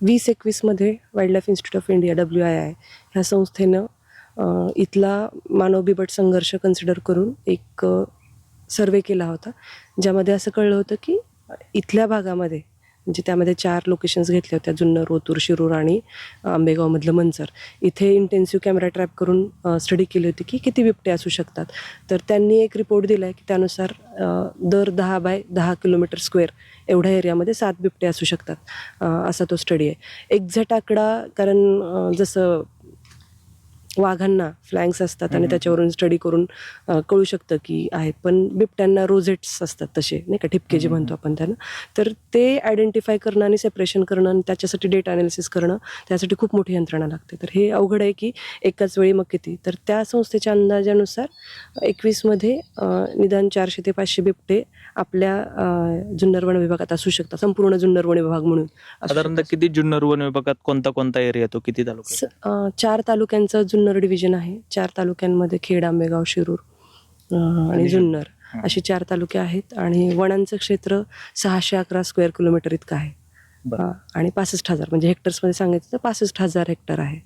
वीस एकवीसमध्ये wildlife institute of India W I I ह्या संस्थेनं इथला मानव बिबट संघर्ष कन्सिडर करून एक सर्वे केला होता. ज्यामध्ये असं कळलं होतं की इथल्या भागामध्ये म्हणजे त्यामध्ये चार लोकेशन्स घेतल्या होत्या जुन्नर ओतूर शिरूर आणि आंबेगावमधलं मंचर इथे इंटेन्सिव्ह कॅमेरा ट्रॅप करून स्टडी केली होती की किती बिबटे असू शकतात. तर त्यांनी एक रिपोर्ट दिला आहे की त्यानुसार दर दहा बाय दहा किलोमीटर स्क्वेअर एवढ्या एरियामध्ये सात बिबटे असू शकतात. असा तो स्टडी आहे. एक्झॅक्ट आकडा कारण जसं वाघांना फ्लँक्स असतात आणि त्याच्यावरून स्टडी करून कळू शकतं की आहेत. पण बिबट्यांना रोझेट्स असतात तसे नाही का? ठिपके जे म्हणतो आपण त्यांना. तर ते आयडेंटिफाय करणं आणि सेपरेशन करणं आणि त्याच्यासाठी डेटा अनालिसिस करणं त्यासाठी खूप मोठी यंत्रणा लागते. तर हे अवघड आहे की एकाच वेळी मग किती? तर त्या संस्थेच्या अंदाजानुसार एकवीसमध्ये निदान चारशे ते पाचशे बिबटे आपल्या अ, जुन्नर वन विभागात असू शकतात. संपूर्ण जुन्नर वन विभाग म्हणून साधारणतः. किती जुन्नर वन विभागात कोणता कोणता एरिया येतो? किती तालुका? चार तालुक्यांचं जुन्नर डिव्हिजन आहे. चार तालुक्यांमध्ये खेड आंबेगाव शिरूर आणि जुन्नर. असे चार तालुके आहेत आणि वनांचं क्षेत्र सहाशे अकरा स्क्वेअर किलोमीटर इतकं आहे. आणि पासष्ट हजार म्हणजे हेक्टर्समध्ये सांगायचं तर पासष्ट हजार हेक्टर आहे.